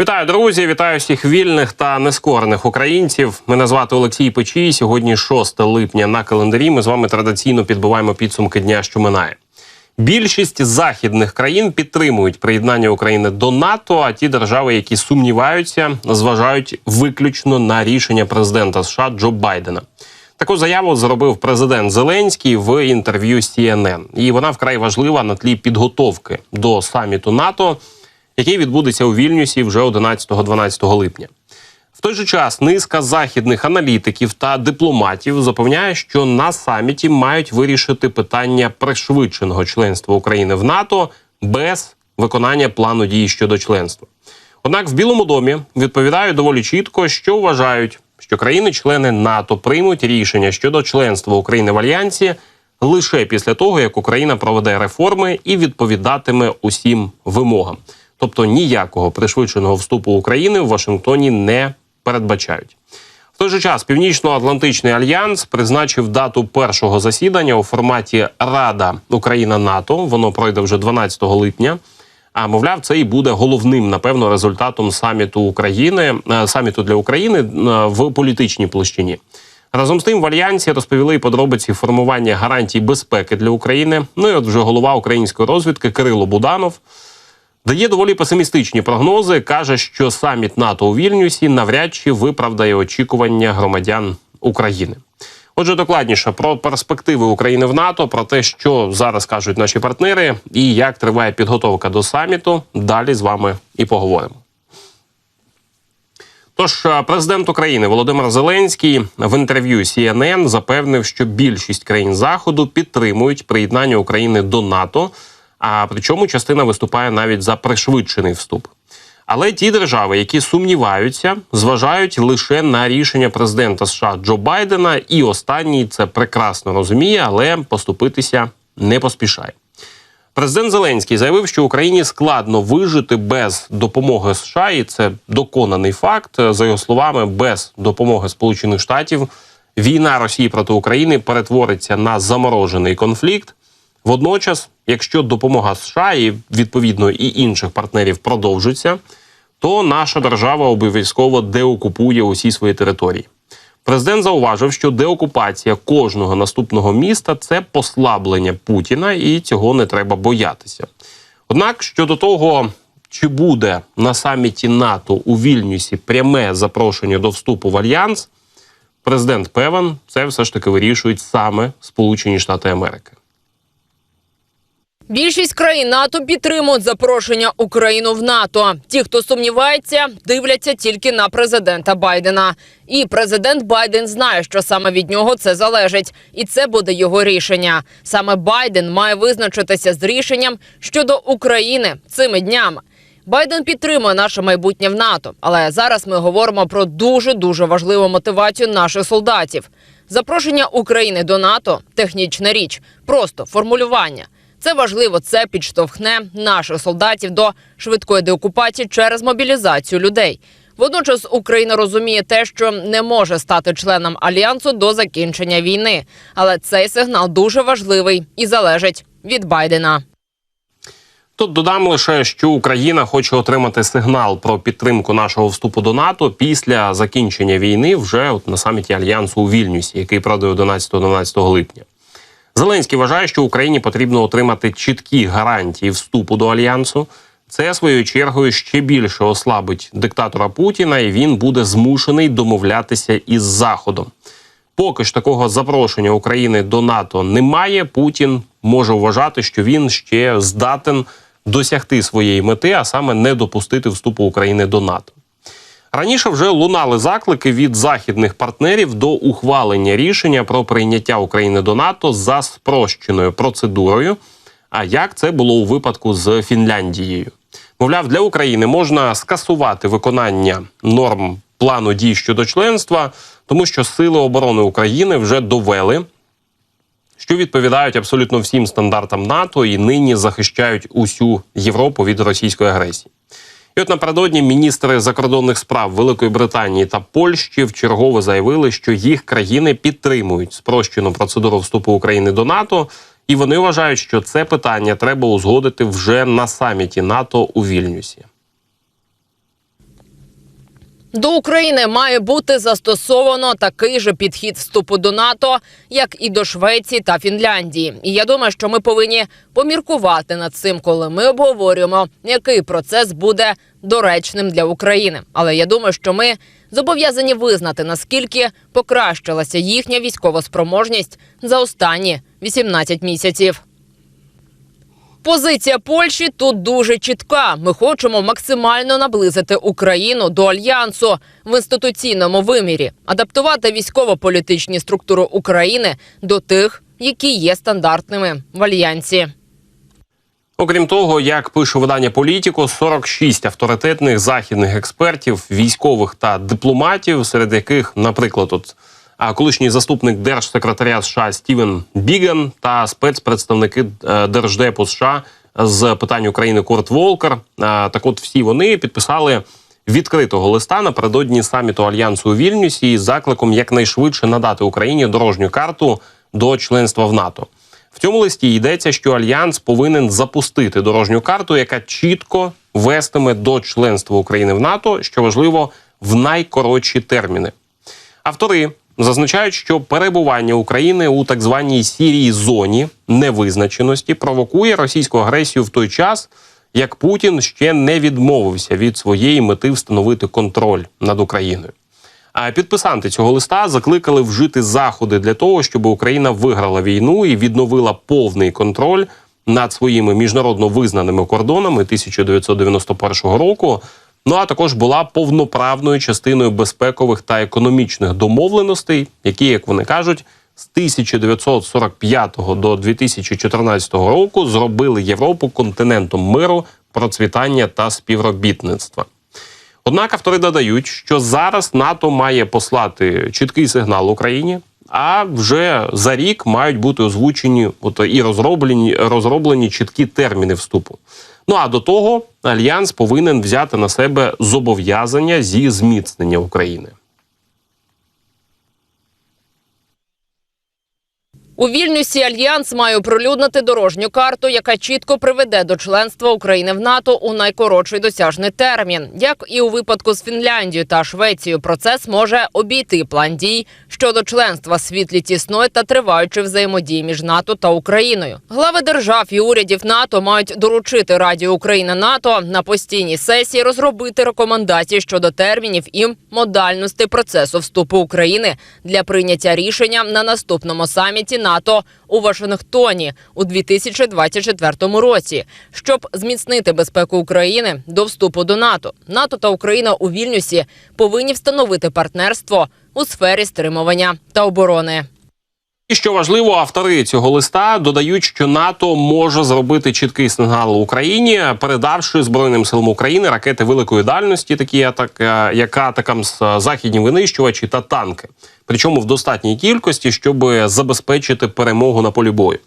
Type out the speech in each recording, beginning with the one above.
Вітаю, друзі! Вітаю всіх вільних та нескорених українців. Мене звати Олексій Печій. Сьогодні 6 липня на календарі. Ми з вами традиційно підбиваємо підсумки дня, що минає. Більшість західних країн підтримують приєднання України до НАТО. А ті держави, які сумніваються, зважають виключно на рішення президента США Джо Байдена. Таку заяву зробив президент Зеленський в інтерв'ю CNN. І вона вкрай важлива на тлі підготовки до саміту НАТО який відбудеться у Вільнюсі вже 11-12 липня. В той же час низка західних аналітиків та дипломатів запевняє, що на саміті мають вирішити питання пришвидшеного членства України в НАТО без виконання плану дій щодо членства. Однак в Білому домі відповідають доволі чітко, що вважають, що країни-члени НАТО приймуть рішення щодо членства України в альянсі лише після того, як Україна проведе реформи і відповідатиме усім вимогам. Тобто ніякого пришвидшеного вступу України в Вашингтоні не передбачають. В той же час Північно-Атлантичний альянс призначив дату першого засідання у форматі Рада Україна НАТО. Воно пройде вже 12 липня. А мовляв, це і буде головним, напевно, результатом саміту України е, саміту для України е, в політичній площині. Разом з тим в альянсі розповіли подробиці формування гарантій безпеки для України. Ну і от вже голова української розвідки Кирило Буданов дає доволі песимістичні прогнози. каже, що саміт НАТО у Вільнюсі навряд чи виправдає очікування громадян України. Отже, докладніше про перспективи України в НАТО, про те, що зараз кажуть наші партнери, і як триває підготовка до саміту. Далі з вами і поговоримо. Тож президент України Володимир Зеленський в інтерв'ю CNN запевнив, що більшість країн заходу підтримують приєднання України до НАТО. А причому частина виступає навіть за пришвидшений вступ. Але ті держави, які сумніваються, зважають лише на рішення президента США Джо Байдена, і останній це прекрасно розуміє, але поступитися не поспішає. Президент Зеленський заявив, що Україні складно вижити без допомоги США, і це доконаний факт. За його словами, без допомоги Сполучених Штатів війна Росії проти України перетвориться на заморожений конфлікт. Водночас, якщо допомога США і відповідно і інших партнерів продовжиться, то наша держава обов'язково деокупує усі свої території. Президент зауважив, що деокупація кожного наступного міста це послаблення Путіна, і цього не треба боятися. Однак щодо того, чи буде на саміті НАТО у Вільнюсі пряме запрошення до вступу в альянс, президент певен, це все ж таки вирішують саме Сполучені Штати Америки. Більшість країн НАТО підтримують запрошення Україну в НАТО. Ті, хто сумнівається, дивляться тільки на президента Байдена. І президент Байден знає, що саме від нього це залежить, і це буде його рішення. Саме Байден має визначитися з рішенням щодо України цими днями. Байден підтримує наше майбутнє в НАТО, але зараз ми говоримо про дуже дуже важливу мотивацію наших солдатів. Запрошення України до НАТО технічна річ, просто формулювання. Це важливо. Це підштовхне наших солдатів до швидкої деокупації через мобілізацію людей. Водночас Україна розуміє те, що не може стати членом альянсу до закінчення війни, але цей сигнал дуже важливий і залежить від Байдена. Тут додам лише, що Україна хоче отримати сигнал про підтримку нашого вступу до НАТО після закінчення війни вже от на саміті альянсу у Вільнюсі, який пройде 11-12 липня. Зеленський вважає, що Україні потрібно отримати чіткі гарантії вступу до альянсу. Це своєю чергою ще більше ослабить диктатора Путіна, і він буде змушений домовлятися із Заходом. Поки ж такого запрошення України до НАТО немає. Путін може вважати, що він ще здатен досягти своєї мети, а саме не допустити вступу України до НАТО. Раніше вже лунали заклики від західних партнерів до ухвалення рішення про прийняття України до НАТО за спрощеною процедурою. А як це було у випадку з Фінляндією? Мовляв, для України можна скасувати виконання норм плану дій щодо членства, тому що Сили оборони України вже довели, що відповідають абсолютно всім стандартам НАТО і нині захищають усю Європу від російської агресії. І от напередодні міністри закордонних справ Великої Британії та Польщі вчергово заявили, що їх країни підтримують спрощену процедуру вступу України до НАТО, і вони вважають, що це питання треба узгодити вже на саміті НАТО у Вільнюсі. До України має бути застосовано такий же підхід вступу до НАТО, як і до Швеції та Фінляндії. І я думаю, що ми повинні поміркувати над цим, коли ми обговорюємо, який процес буде доречним для України. Але я думаю, що ми зобов'язані визнати наскільки покращилася їхня військова спроможність за останні 18 місяців. Позиція Польщі тут дуже чітка. Ми хочемо максимально наблизити Україну до альянсу в інституційному вимірі, адаптувати військово-політичні структури України до тих, які є стандартними в альянсі. Окрім того, як пише видання Політіко, 46 авторитетних західних експертів, військових та дипломатів, серед яких, наприклад, от колишній заступник держсекретаря США Стівен Біган та спецпредставники е, держдепу США з питань України Курт Волкер. А, Так, от всі вони підписали відкритого листа напередодні саміту альянсу у Вільнюсі із закликом якнайшвидше надати Україні дорожню карту до членства в НАТО. В цьому листі йдеться, що альянс повинен запустити дорожню карту, яка чітко вестиме до членства України в НАТО, що важливо в найкоротші терміни. Автори зазначають, що перебування України у так званій сірій зоні невизначеності провокує російську агресію в той час, як Путін ще не відмовився від своєї мети встановити контроль над Україною. Підписанти цього листа закликали вжити заходи для того, щоб Україна виграла війну і відновила повний контроль над своїми міжнародно визнаними кордонами 1991 року. Ну а також була повноправною частиною безпекових та економічних домовленостей, які, як вони кажуть, з 1945 до 2014 року зробили Європу континентом миру, процвітання та співробітництва. Однак автори додають, що зараз НАТО має послати чіткий сигнал Україні, а вже за рік мають бути озвучені от, і розроблені, розроблені чіткі терміни вступу. Ну а до того альянс повинен взяти на себе зобов'язання зі зміцнення України. У Вільнюсі альянс має оприлюднити дорожню карту, яка чітко приведе до членства України в НАТО у найкоротший досяжний термін. Як і у випадку з Фінляндією та Швецією, процес може обійти план дій щодо членства світлі тісної та триваючої взаємодії між НАТО та Україною. Глави держав і урядів НАТО мають доручити Раді України НАТО на постійній сесії розробити рекомендації щодо термінів і модальності процесу вступу України для прийняття рішення на наступному саміті НАТО у Вашингтоні у 2024 році, щоб зміцнити безпеку України до вступу до НАТО. НАТО та Україна у Вільнюсі повинні встановити партнерство у сфері стримування та оборони. І що важливо, автори цього листа додають, що НАТО може зробити чіткий сигнал Україні, передавши Збройним силам України ракети великої дальності, такі атак, е, як атакамс, е, західні винищувачі та танки. Причому в достатній кількості, щоб забезпечити перемогу на полі бою.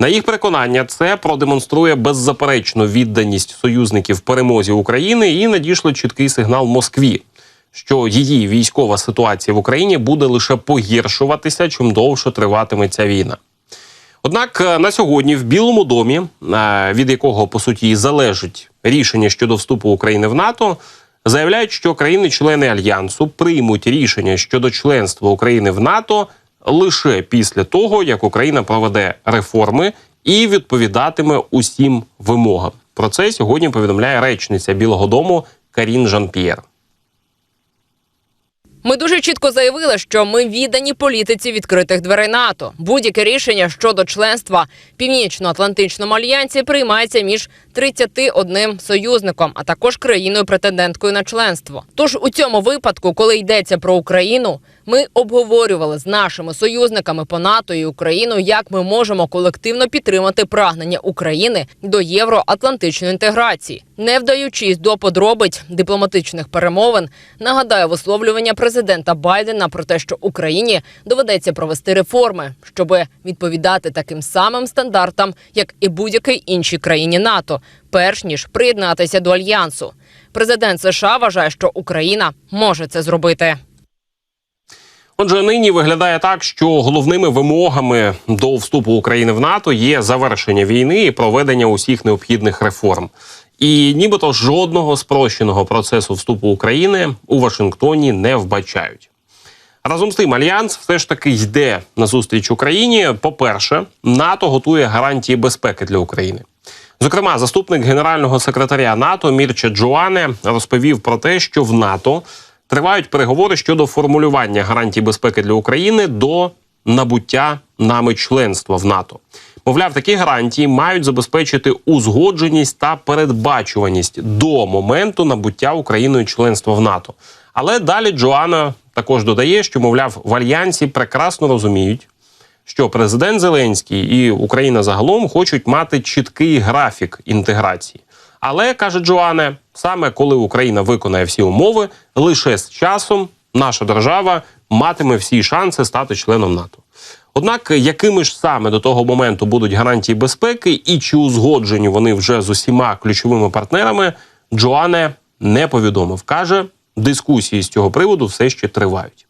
На їх переконання, це продемонструє беззаперечну відданість союзників перемозі України і надійшло чіткий сигнал Москві що її військова ситуація в Україні буде лише погіршуватися, чим довше триватиме ця війна. Однак е, на сьогодні в Білому домі, е, від якого по суті і залежить рішення щодо вступу України в НАТО, заявляють, що країни-члени альянсу приймуть рішення щодо членства України в НАТО лише після того, як Україна проведе реформи і відповідатиме усім вимогам. Про це сьогодні повідомляє речниця Білого Дому Карін Жан-П'єр. Ми дуже чітко заявили, що ми віддані політиці відкритих дверей НАТО. Будь-яке рішення щодо членства Північно-Атлантичному альянсі приймається між 31 союзником, а також країною претенденткою на членство. Тож у цьому випадку, коли йдеться про Україну, ми обговорювали з нашими союзниками по НАТО і Україною, як ми можемо колективно підтримати прагнення України до євроатлантичної інтеграції, не вдаючись до подробиць дипломатичних перемовин. Нагадаю висловлювання президента Байдена про те, що Україні доведеться провести реформи, щоб відповідати таким самим стандартам, як і будь-якій іншій країні НАТО, перш ніж приєднатися до альянсу. Президент США вважає, що Україна може це зробити. Отже, нині виглядає так, що головними вимогами до вступу України в НАТО є завершення війни і проведення усіх необхідних реформ. І нібито жодного спрощеного процесу вступу України у Вашингтоні не вбачають. Разом з тим, альянс все ж таки йде на зустріч Україні. По-перше, НАТО готує гарантії безпеки для України. Зокрема, заступник генерального секретаря НАТО Мірча Джоане розповів про те, що в НАТО тривають переговори щодо формулювання гарантій безпеки для України до набуття нами членства в НАТО. Мовляв, такі гарантії мають забезпечити узгодженість та передбачуваність до моменту набуття Україною членства в НАТО. Але далі Джоанна також додає, що мовляв в альянсі прекрасно розуміють, що президент Зеленський і Україна загалом хочуть мати чіткий графік інтеграції. Але каже Джоане, саме коли Україна виконає всі умови, лише з часом наша держава матиме всі шанси стати членом НАТО. Однак, якими ж саме до того моменту будуть гарантії безпеки і чи узгоджені вони вже з усіма ключовими партнерами, Джоане не повідомив. каже, дискусії з цього приводу все ще тривають.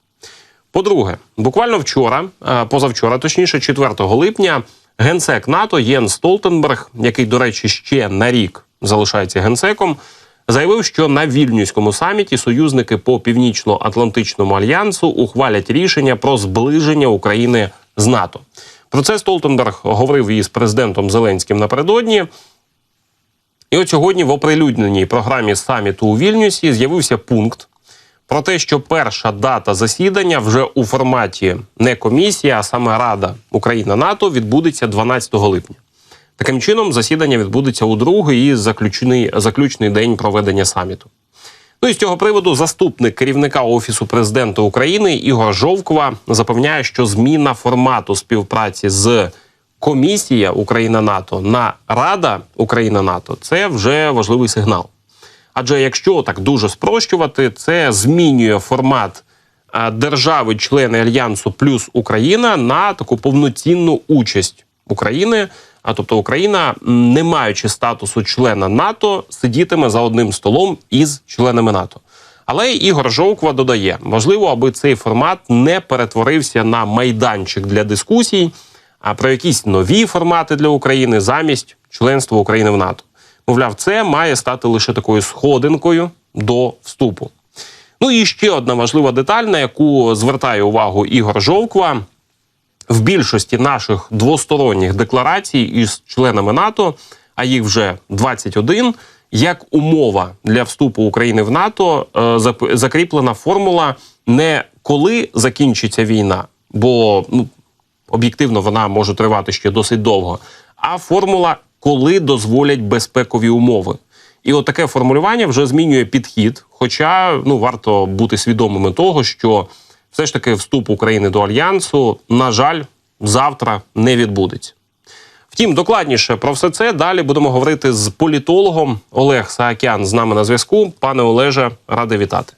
По-друге, буквально вчора, е, позавчора, точніше, 4 липня, генсек НАТО Єн Столтенберг, який, до речі, ще на рік залишається генсеком, заявив, що на вільнюському саміті союзники по північно-атлантичному альянсу ухвалять рішення про зближення України з НАТО. Про це Столтенберг говорив із президентом Зеленським напередодні. І от сьогодні в оприлюдненій програмі саміту у Вільнюсі з'явився пункт про те, що перша дата засідання вже у форматі не комісія, а саме Рада Україна НАТО відбудеться 12 липня. Таким чином, засідання відбудеться у другий і заключний, заключний день проведення саміту. Ну і з цього приводу заступник керівника офісу президента України Ігор Жовкова запевняє, що зміна формату співпраці з комісія Україна НАТО на Рада Україна НАТО це вже важливий сигнал. Адже якщо так дуже спрощувати, це змінює формат держави-члени альянсу плюс Україна на таку повноцінну участь України. А тобто Україна, не маючи статусу члена НАТО, сидітиме за одним столом із членами НАТО. Але Ігор Жовква додає, важливо, аби цей формат не перетворився на майданчик для дискусій, а про якісь нові формати для України замість членства України в НАТО. Мовляв, це має стати лише такою сходинкою до вступу. Ну і ще одна важлива деталь, на яку звертає увагу Ігор Жовква. В більшості наших двосторонніх декларацій із членами НАТО, а їх вже 21, як умова для вступу України в НАТО е, закріплена формула не коли закінчиться війна, бо ну, об'єктивно вона може тривати ще досить довго, а формула, коли дозволять безпекові умови. І от таке формулювання вже змінює підхід. Хоча ну варто бути свідомими того, що все ж таки вступ України до альянсу, на жаль, завтра не відбудеться. Втім, докладніше про все це далі будемо говорити з політологом Олег Саакян з нами на зв'язку. Пане Олеже, радий вітати.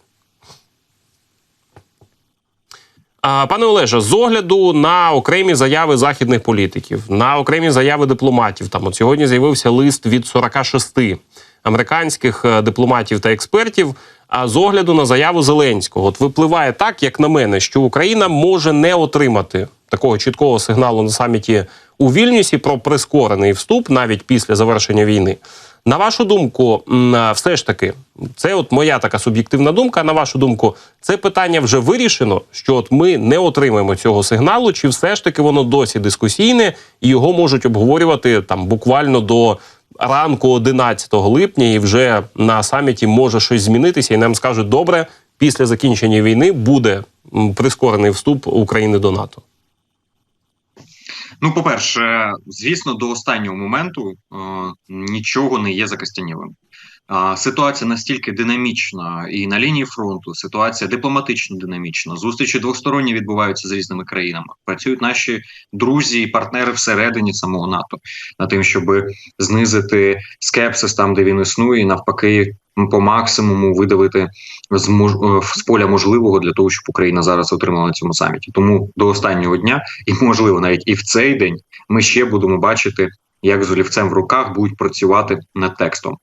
А, Пане Олеже, з огляду на окремі заяви західних політиків, на окремі заяви дипломатів, там от сьогодні з'явився лист від 46 американських е, дипломатів та експертів. А з огляду на заяву Зеленського, от випливає так, як на мене, що Україна може не отримати такого чіткого сигналу на саміті у Вільнюсі про прискорений вступ навіть після завершення війни. На вашу думку, все ж таки, це от моя така суб'єктивна думка. На вашу думку, це питання вже вирішено, що от ми не отримаємо цього сигналу, чи все ж таки воно досі дискусійне і його можуть обговорювати там буквально до ранку 11 липня, і вже на саміті може щось змінитися, і нам скажуть, добре, після закінчення війни буде прискорений вступ України до НАТО. Ну, по-перше, звісно, до останнього моменту е, нічого не є закостянілим. Е, ситуація настільки динамічна, і на лінії фронту ситуація дипломатично динамічна. Зустрічі двосторонні відбуваються з різними країнами. Працюють наші друзі і партнери всередині самого НАТО над тим, щоб знизити скепсис там, де він існує, і навпаки, по максимуму видавити з мож... е, з поля можливого для того, щоб Україна зараз отримала на цьому саміті. Тому до останнього дня, і можливо, навіть і в цей день, ми ще будемо бачити, як з олівцем в руках будуть працювати над текстом.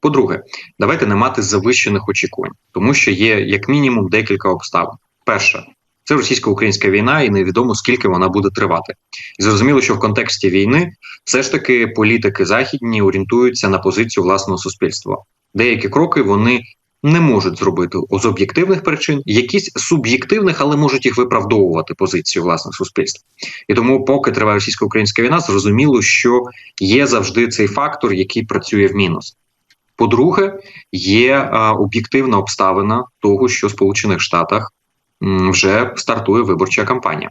По-друге, давайте не мати завищених очікувань, тому що є як мінімум декілька обставин. Перша Це російсько-українська війна, і невідомо скільки вона буде тривати. І зрозуміло, що в контексті війни все ж таки політики західні орієнтуються на позицію власного суспільства. Деякі кроки вони не можуть зробити з об'єктивних причин, якісь суб'єктивних, але можуть їх виправдовувати позицію власних суспільств. І тому, поки триває російсько-українська війна, зрозуміло, що є завжди цей фактор, який працює в мінус. По-друге, є об'єктивна обставина того, що в Сполучених Штатах вже стартує виборча кампанія,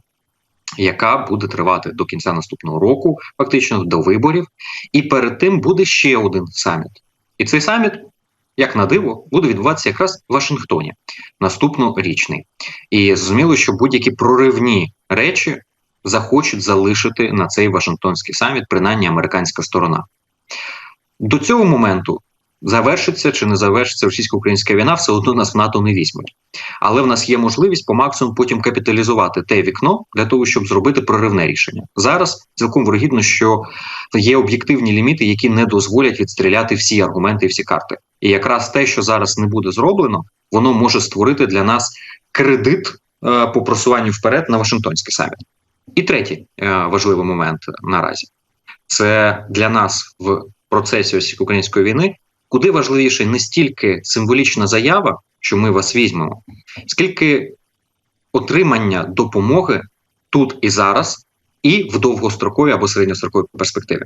яка буде тривати до кінця наступного року, фактично до виборів. І перед тим буде ще один саміт. І цей саміт, як на диво, буде відбуватися якраз в Вашингтоні наступнорічний. І зрозуміло, що будь-які проривні речі захочуть залишити на цей Вашингтонський саміт, принаймні американська сторона. До цього моменту завершиться чи не завершиться російсько-українська війна, все одно нас в НАТО не візьмуть. Але в нас є можливість по максимуму потім капіталізувати те вікно для того, щоб зробити проривне рішення. Зараз цілком вирогідно, що є об'єктивні ліміти, які не дозволять відстріляти всі аргументи і всі карти. І якраз те, що зараз не буде зроблено, воно може створити для нас кредит е, по просуванню вперед на Вашингтонський саміт. І третій е, важливий момент наразі це для нас в процесі російсько-української війни, куди важливіше не стільки символічна заява, що ми вас візьмемо, скільки отримання допомоги тут і зараз, і в довгостроковій або середньостроковій перспективі.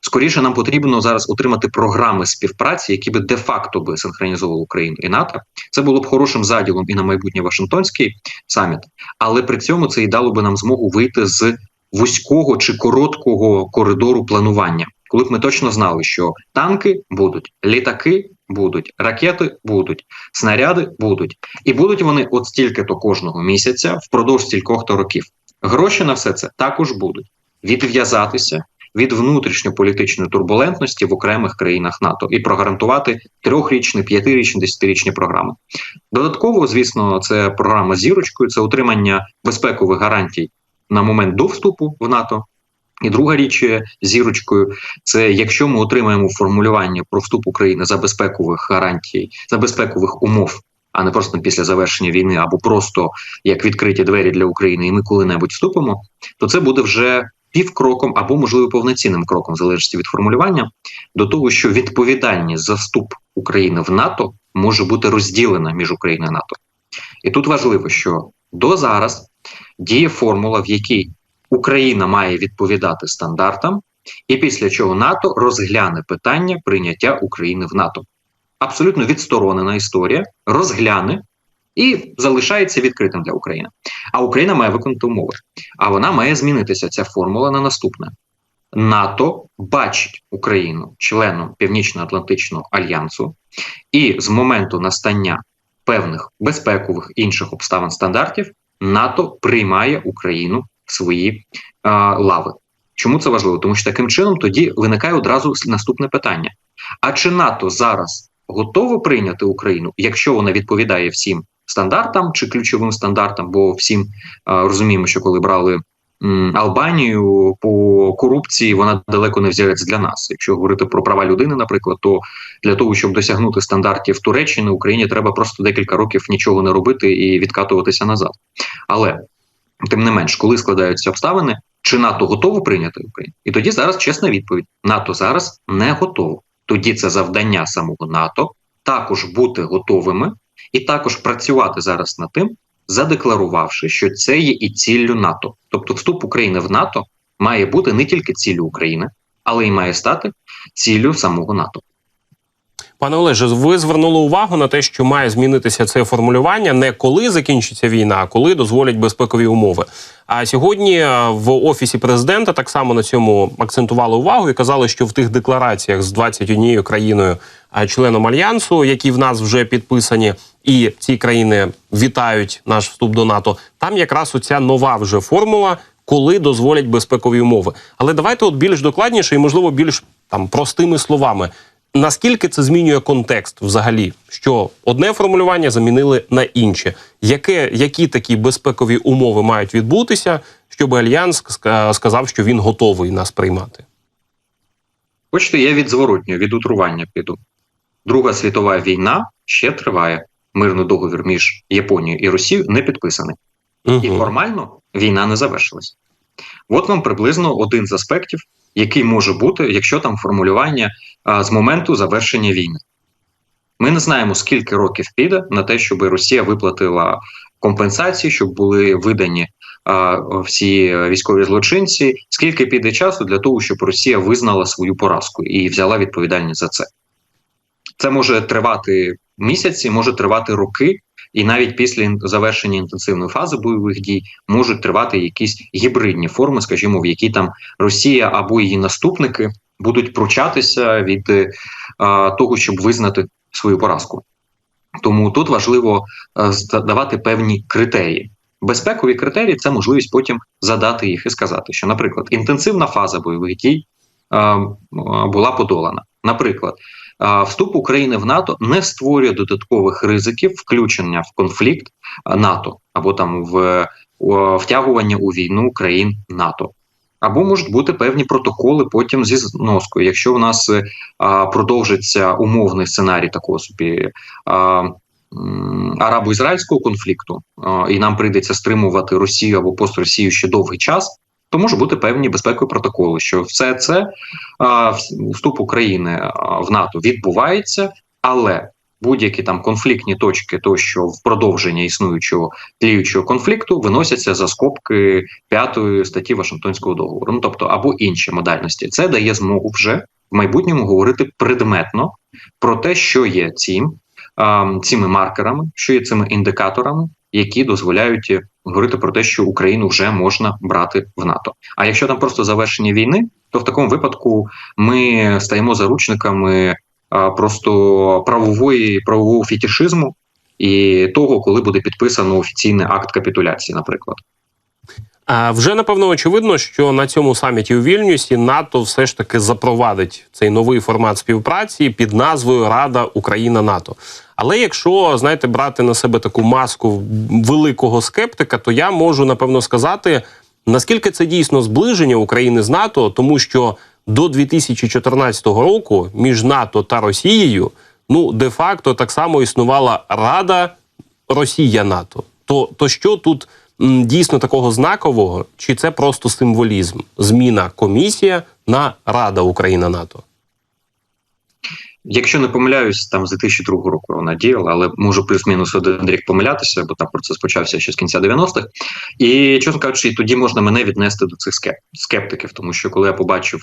Скоріше нам потрібно зараз отримати програми співпраці, які би де-факто би синхронізували Україну і НАТО. Це було б хорошим заділом і на майбутнє Вашингтонський саміт, але при цьому це і дало би нам змогу вийти з вузького чи короткого коридору планування, коли б ми точно знали, що танки будуть, літаки будуть, ракети будуть, снаряди будуть, і будуть вони от стільки-то кожного місяця впродовж стількох-то років. Гроші на все це також будуть відв'язатися від внутрішньополітичної турбулентності в окремих країнах НАТО і прогарантувати трьохрічні, п'ятирічні, десятирічні програми. Додатково, звісно, це програма зірочкою, це отримання безпекових гарантій на момент до вступу в НАТО. І друга річ зірочкою це якщо ми отримаємо формулювання про вступ України за безпекових гарантій, за безпекових умов, а не просто після завершення війни, або просто як відкриті двері для України, і ми коли-небудь вступимо, то це буде вже півкроком або можливо повноцінним кроком, в залежності від формулювання, до того, що відповідальність за вступ України в НАТО може бути розділена між Україною і НАТО. І тут важливо, що до зараз діє формула, в якій Україна має відповідати стандартам, і після чого НАТО розгляне питання прийняття України в НАТО. Абсолютно відсторонена історія, розгляне і залишається відкритим для України. А Україна має виконати умови. А вона має змінитися ця формула на наступне: НАТО бачить Україну членом Північно-Атлантичного альянсу, і з моменту настання певних безпекових інших обставин стандартів НАТО приймає Україну в свої е, лави. Чому це важливо? Тому що таким чином тоді виникає одразу наступне питання: а чи НАТО зараз готово прийняти Україну, якщо вона відповідає всім стандартам чи ключовим стандартам? Бо всім е, розуміємо, що коли брали Албанію по корупції, вона далеко не взірець для нас. Якщо говорити про права людини, наприклад, то для того, щоб досягнути стандартів Туреччини, Україні треба просто декілька років нічого не робити і відкатуватися назад. Але тим не менш, коли складаються обставини, чи НАТО готово прийняти Україну? І тоді зараз чесна відповідь: НАТО зараз не готово. Тоді це завдання самого НАТО також бути готовими і також працювати зараз над тим, задекларувавши, що це є і ціллю НАТО. Тобто, вступ України в НАТО має бути не тільки ціллю України, але й має стати ціллю самого НАТО. Пане Олеже, ви звернули увагу на те, що має змінитися це формулювання не коли закінчиться війна, а коли дозволять безпекові умови. А сьогодні е, в офісі президента так само на цьому акцентували увагу і казали, що в тих деклараціях з 21 країною е, членом альянсу, які в нас вже підписані, і ці країни вітають наш вступ до НАТО. Там якраз оця нова вже формула, коли дозволять безпекові умови. Але давайте от більш докладніше і можливо більш там простими словами. Наскільки це змінює контекст взагалі? Що одне формулювання замінили на інше? Яке, які такі безпекові умови мають відбутися, щоб альянс сказав, що він готовий нас приймати? Хочете, я від зворотнього, від утрування піду. Друга світова війна ще триває. Мирний договір між Японією і Росією не підписаний. і формально війна не завершилась. От вам приблизно один з аспектів, який може бути, якщо там формулювання а, з моменту завершення війни. Ми не знаємо, скільки років піде на те, щоб Росія виплатила компенсації, щоб були видані а, всі військові злочинці. Скільки піде часу для того, щоб Росія визнала свою поразку і взяла відповідальність за це? Це може тривати місяці, може тривати роки, і навіть після завершення інтенсивної фази бойових дій можуть тривати якісь гібридні форми, скажімо, в які там Росія або її наступники будуть пручатися від е, а, того, щоб визнати свою поразку. Тому тут важливо е, давати певні критерії. Безпекові критерії це можливість потім задати їх і сказати, що, наприклад, інтенсивна фаза бойових дій е, була подолана. Наприклад, вступ України в НАТО не створює додаткових ризиків включення в конфлікт НАТО або там в втягування у війну країн НАТО. Або можуть бути певні протоколи потім зі зноскою. Якщо в нас е, а, продовжиться умовний сценарій такого собі арабо-ізраїльського конфлікту, а, і нам прийдеться стримувати Росію або пост Росію ще довгий час, то можуть бути певні безпекові протоколи, що все це а, вступ України в НАТО відбувається, але будь-які там конфліктні точки, тощо в продовження існуючого тліючого конфлікту виносяться за скобки п'ятої статті Вашингтонського договору. Ну тобто або інші модальності. Це дає змогу вже в майбутньому говорити предметно про те, що є цим цими маркерами, що є цими індикаторами, які дозволяють е, говорити про те, що Україну вже можна брати в НАТО. А якщо там просто завершення війни, то в такому випадку ми стаємо заручниками просто правової правового фетішизму і того, коли буде підписано офіційний акт капітуляції, наприклад. Вже напевно очевидно, що на цьому саміті у Вільнюсі НАТО все ж таки запровадить цей новий формат співпраці під назвою Рада Україна НАТО. Але якщо знаєте, брати на себе таку маску великого скептика, то я можу напевно сказати, наскільки це дійсно зближення України з НАТО, тому що до 2014 року між НАТО та Росією ну де-факто так само існувала Рада Росія НАТО. То, то що тут дійсно такого знакового, чи це просто символізм? Зміна комісія на Рада Україна НАТО? Якщо не помиляюсь, там з 2002 року вона діяла, але можу плюс-мінус один рік помилятися, бо там процес почався ще з кінця 90-х. І чесно кажучи, тоді можна мене віднести до цих скеп- скептиків, тому що коли я побачив,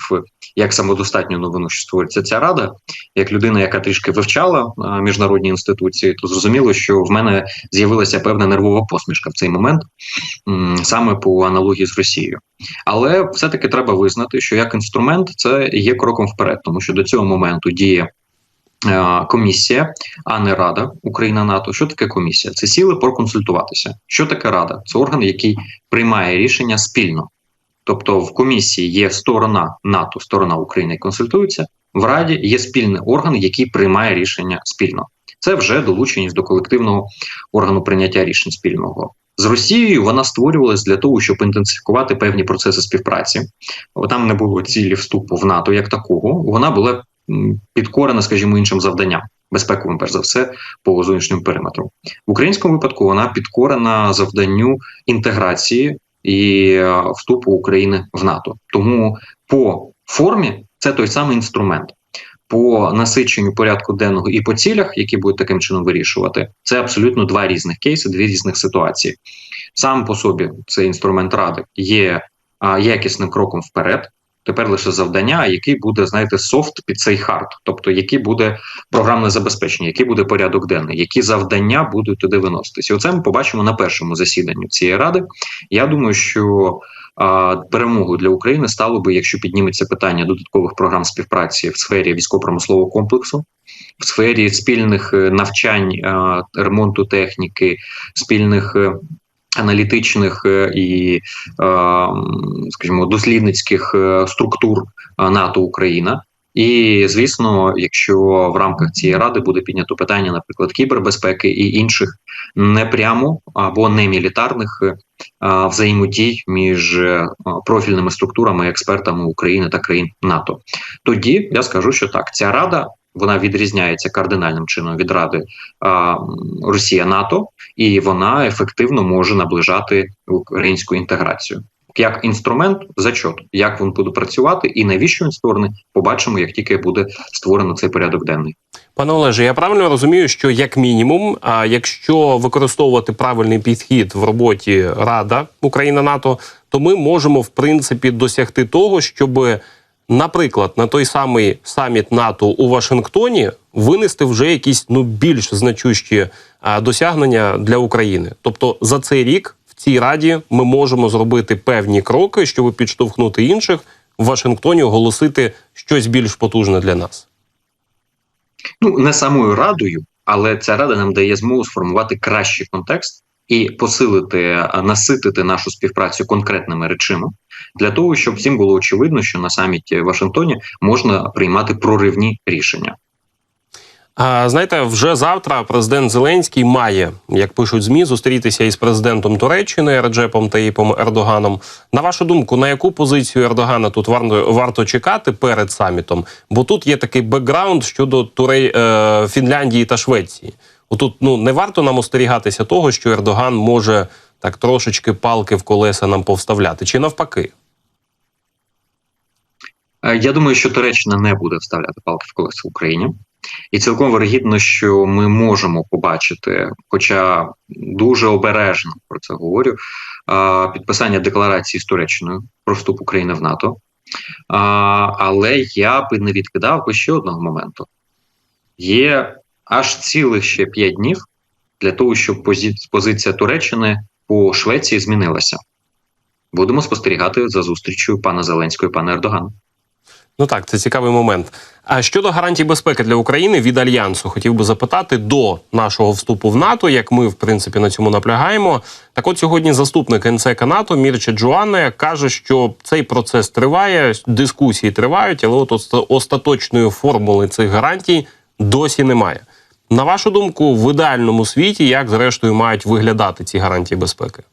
як самодостатню новину, що створюється ця рада, як людина, яка трішки вивчала міжнародні інституції, то зрозуміло, що в мене з'явилася певна нервова посмішка в цей момент, саме по аналогії з Росією. Але все-таки треба визнати, що як інструмент це є кроком вперед, тому що до цього моменту діє комісія, а не Рада Україна НАТО. Що таке комісія? Це сіли проконсультуватися. Що таке Рада? Це орган, який приймає рішення спільно. Тобто в комісії є сторона НАТО, сторона України консультується. В Раді є спільний орган, який приймає рішення спільно. Це вже долученість до колективного органу прийняття рішень спільного. З Росією вона створювалась для того, щоб інтенсифікувати певні процеси співпраці. Там не було цілі вступу в НАТО як такого. Вона була підкорена, скажімо, іншим завданням, безпековим, перш за все, по зовнішньому периметру. В українському випадку вона підкорена завданню інтеграції і е, вступу України в НАТО. Тому по формі це той самий інструмент. По насиченню порядку денного і по цілях, які будуть таким чином вирішувати, це абсолютно два різних кейси, дві різних ситуації. Сам по собі цей інструмент ради є якісним кроком вперед. Тепер лише завдання, який буде, знаєте, софт під цей хард, тобто який буде програмне забезпечення, який буде порядок денний, які завдання будуть туди виноситись. І оце ми побачимо на першому засіданні цієї ради. Я думаю, що а, перемогою для України стало би, якщо підніметься питання додаткових програм співпраці в сфері військово-промислового комплексу, в сфері спільних е, навчань, ремонту техніки, спільних. Аналітичних е, і, е, скажімо, дослідницьких е, структур НАТО Україна, і звісно, якщо в рамках цієї ради буде піднято питання, наприклад, кібербезпеки і інших непрямо або немілітарних взаємодій між профільними структурами, експертами України та країн НАТО, тоді я скажу, що так, ця рада Вона відрізняється кардинальним чином від Ради а, Росія НАТО, і вона ефективно може наближати українську інтеграцію. Як інструмент зачот, як він буде працювати і навіщо він створений, побачимо, як тільки буде створено цей порядок денний. Пане Олеже, я правильно розумію, що як мінімум, а якщо використовувати правильний підхід в роботі Рада Україна НАТО, то ми можемо в принципі досягти того, щоб, наприклад, на той самий саміт НАТО у Вашингтоні винести вже якісь ну більш значущі досягнення для України. Тобто за цей рік в цій раді ми можемо зробити певні кроки, щоб підштовхнути інших в Вашингтоні оголосити щось більш потужне для нас. Ну не самою радою, але ця рада нам дає змогу сформувати кращий контекст і посилити, наситити нашу співпрацю конкретними речами для того, щоб всім було очевидно, що на саміті в Вашингтоні можна приймати проривні рішення. А, знаєте, вже завтра президент Зеленський має, як пишуть змі, зустрітися із президентом Туреччини Реджепом Таїпом Ердоганом. На вашу думку, на яку позицію Ердогана тут варто, варто чекати перед самітом? Бо тут є такий бекграунд щодо Туре... е, Фінляндії та Швеції. Отут ну не варто нам остерігатися того, що Ердоган може так трошечки палки в колеса нам повставляти, чи навпаки. Е, Я думаю, що Туреччина не буде вставляти палки в колеса в Україні, і цілком вирогідно, що ми можемо побачити, хоча дуже обережно про це говорю, підписання декларації з Туреччиною про вступ України в НАТО. Але я би не відкидав би ще одного моменту: є аж цілих ще п'ять днів для того, щоб позиція Туреччини по Швеції змінилася. Будемо спостерігати за зустрічю пана Зеленського і пана Ердогана. Ну так, це цікавий момент. А щодо гарантій безпеки для України від альянсу, хотів би запитати до нашого вступу в НАТО, як ми в принципі на цьому наполягаємо. Так, от сьогодні заступник НЦК НАТО Мірче Джоанне каже, що цей процес триває, дискусії тривають, але от остаточної формули цих гарантій досі немає. На вашу думку, в ідеальному світі як зрештою мають виглядати ці гарантії безпеки?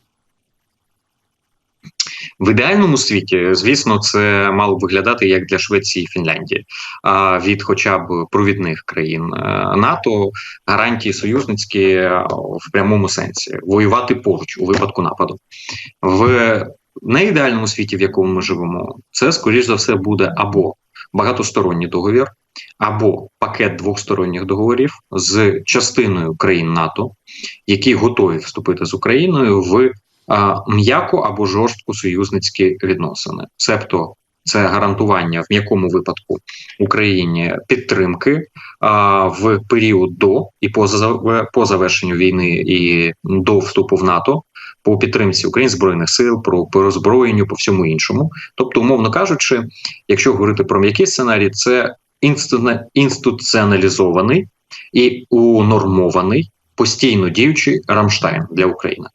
В ідеальному світі, звісно, це мало б виглядати як для Швеції і Фінляндії. А від хоча б провідних країн е, НАТО гарантії союзницькі е, в прямому сенсі воювати поруч у випадку нападу. В неідеальному світі, в якому ми живемо, це скоріш за все буде або багатосторонній договір, або пакет двосторонніх договорів з частиною країн НАТО, які готові вступити з Україною в а, м'яко або жорстко союзницькі відносини, себто це гарантування в м'якому випадку Україні підтримки а, в період до і по, по завершенню війни і до вступу в НАТО. По підтримці України збройних сил, про роззброєнню, по всьому іншому. Тобто, умовно кажучи, якщо говорити про м'який сценарій, це інституціоналізований і унормований постійно діючий Рамштайн для України.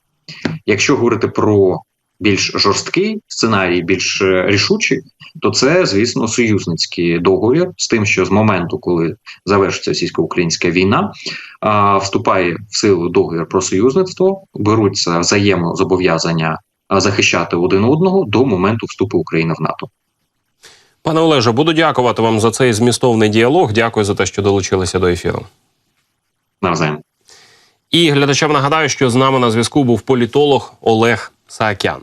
Якщо говорити про більш жорсткий сценарій, більш е, рішучий, то це, звісно, союзницький договір з тим, що з моменту, коли завершиться російсько-українська війна, вступає в силу договір про союзництво, беруться взаємозобов'язання захищати один одного до моменту вступу України в НАТО. Пане Олеже, буду дякувати вам за цей змістовний діалог. Дякую за те, що долучилися до ефіру. Навзаєм. І глядачам нагадаю, що з нами на зв'язку був політолог Олег Саакян.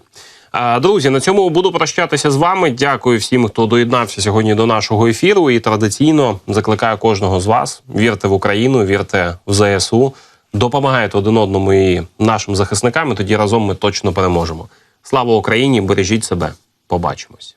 Друзі, на цьому буду прощатися з вами. Дякую всім, хто доєднався сьогодні до нашого ефіру. І традиційно закликаю кожного з вас: вірте в Україну, вірте в ЗСУ, допомагайте один одному і нашим захисникам. і Тоді разом ми точно переможемо. Слава Україні! Бережіть себе! Побачимось.